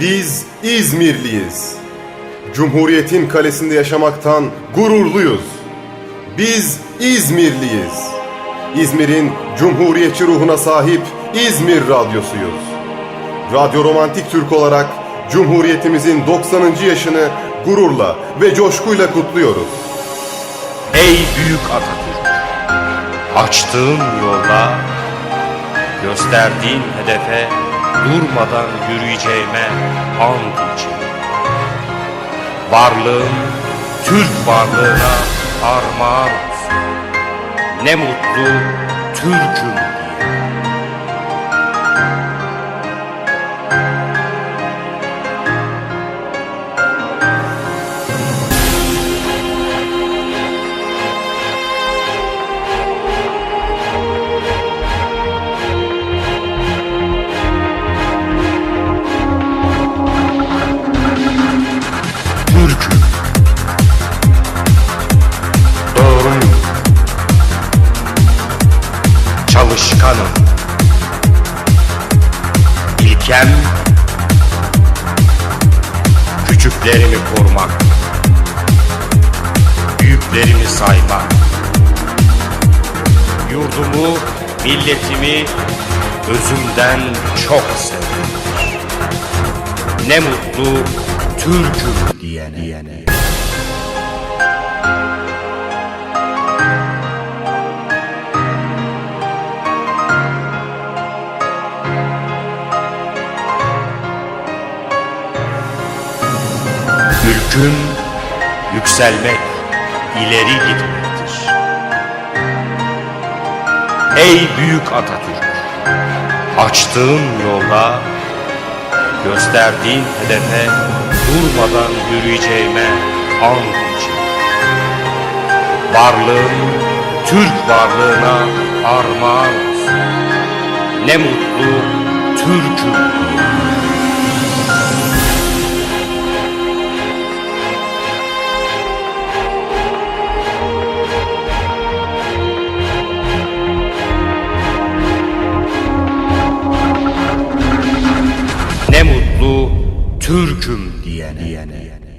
Biz İzmirliyiz. Cumhuriyetin kalesinde yaşamaktan gururluyuz. Biz İzmirliyiz. İzmir'in cumhuriyetçi ruhuna sahip İzmir Radyosu'yuz. Radyo Romantik Türk olarak Cumhuriyetimizin 90. yaşını gururla ve coşkuyla kutluyoruz. Ey büyük Atatürk! Açtığın yolda, gösterdiğin hedefe durmadan yürüyeceğime and için. Varlığın Türk varlığına armağan olsun. Ne mutlu Türk'üm Çalışkanım. İlkem küçüklerimi korumak. Büyüklerimi saymak. Yurdumu, milletimi özümden çok sevdim. Ne mutlu Türk'üm diyene. Ülkün yükselmek, ileri gitmektir. Ey büyük Atatürk! Açtığın yolda, gösterdiğin hedefe durmadan yürüyeceğime and için. Varlığın Türk varlığına armağan olsun. Ne mutlu Türk'üm Türk'üm diyene.